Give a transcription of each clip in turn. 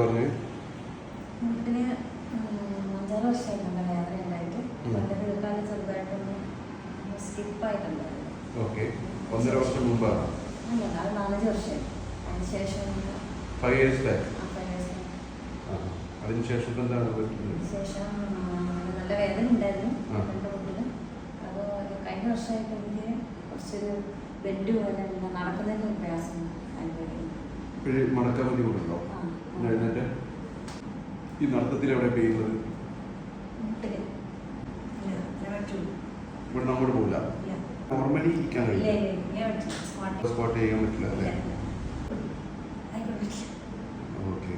പറഞ്ഞു? ഉം, അഞ്ചാറ് വർഷമായിട്ടുണ്ട് വേദന ഉണ്ടായിട്ട് ഉം. പണ്ട് വീർക്കാലം ചെറുതായിട്ടൊന്ന് സ്കിപ്പായിട്ടുണ്ടായിരുന്നു. ഓക്കെ. ഒന്നര വർഷം മുമ്പാണ്? അല്ല അത് നാലഞ്ച് വർഷം അതിന് ശേഷം ഫൈവ് ഇയേഴ്സ് ബാക്ക് അതിനുശേഷം ഇപ്പം എന്താണ് ശേഷം നല്ല വേദന ഉണ്ടായിരുന്നു. രണ്ട് മുട്ടിന് അത് കഴിഞ്ഞ വർഷമായിട്ട് എനിക്ക് കുറച്ചൊരു ബെഡ് പോലെ നടക്കുന്നതിന് പ്രയാസം അനുഭവിക്കുന്നു. ഇപ്പോഴും മടക്കാൻ വേണ്ടി കൊണ്ടുണ്ടോ ആ. എഴുന്നേറ്റ് ഈ നടത്തത്തിൽ എവിടെ പെയ്യുന്നത്? ഇവിടെ നമ്മോട് പോകില്ല നോർമലി ഇരിക്കാൻ സ്ക്വാട്ട് സ്പോട്ട് ചെയ്യാൻ പറ്റില്ല അല്ലേ? ഓക്കെ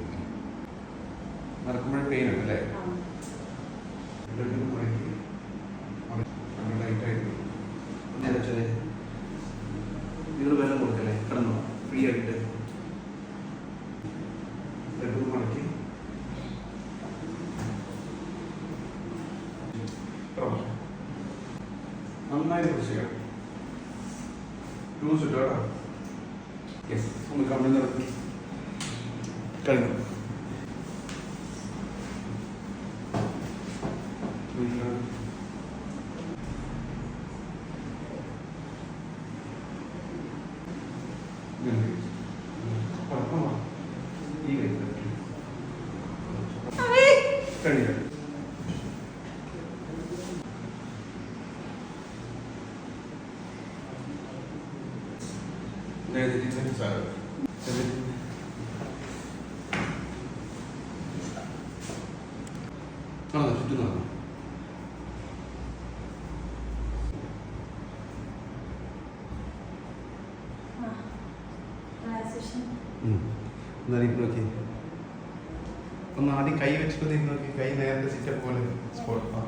നടക്കുമ്പോഴേ പെയിൻ ഉണ്ട് അല്ലേ? നിങ്ങൾ വില കൊടുക്കല്ലേ? കിടന്നോ? ഫ്രീ ആയിട്ട്. നന്നായി പ്രസ് ചെയ്യണം ലൂസ് ഇട്ടോ കേട്ടോ യെസ് ഒന്ന് കണ്ണു നിർത്തി കഴിഞ്ഞു കഴിഞ്ഞു നോക്കി ഒന്ന് ആദ്യം കൈ വെച്ചിട്ട് നോക്കി കൈ നേരത്തെ സിറ്റപ്പ് പോലെ സ്പോട്ട് ആ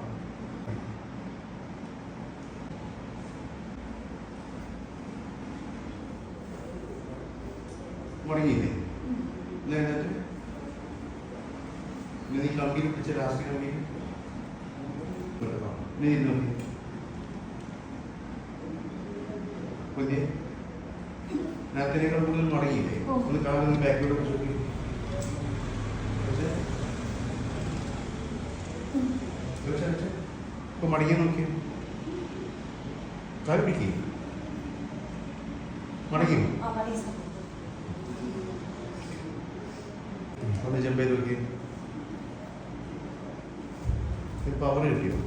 മുടങ്ങിയില്ലേ? എന്നിട്ട്? നീ കമ്പിയിൽ പിടിച്ച ലാസ്റ്റ് കമ്പിയിൽ നീ നോക്കി. പുതിയ രാത്രിയേക്കാൾ കൂടുതൽ മുടങ്ങിയില്ലേ. ഒന്ന് കാലൊന്ന് ബാക്കിലോട്ട് നോക്കി. ഇപ്പൊ മടങ്ങി നോക്കിയോ കാൽ പിടിക്കേ. മടങ്ങി അവിടെ ജമ്പ് ചെയ്ത് നോക്കി. പവർ കിട്ടിയോ?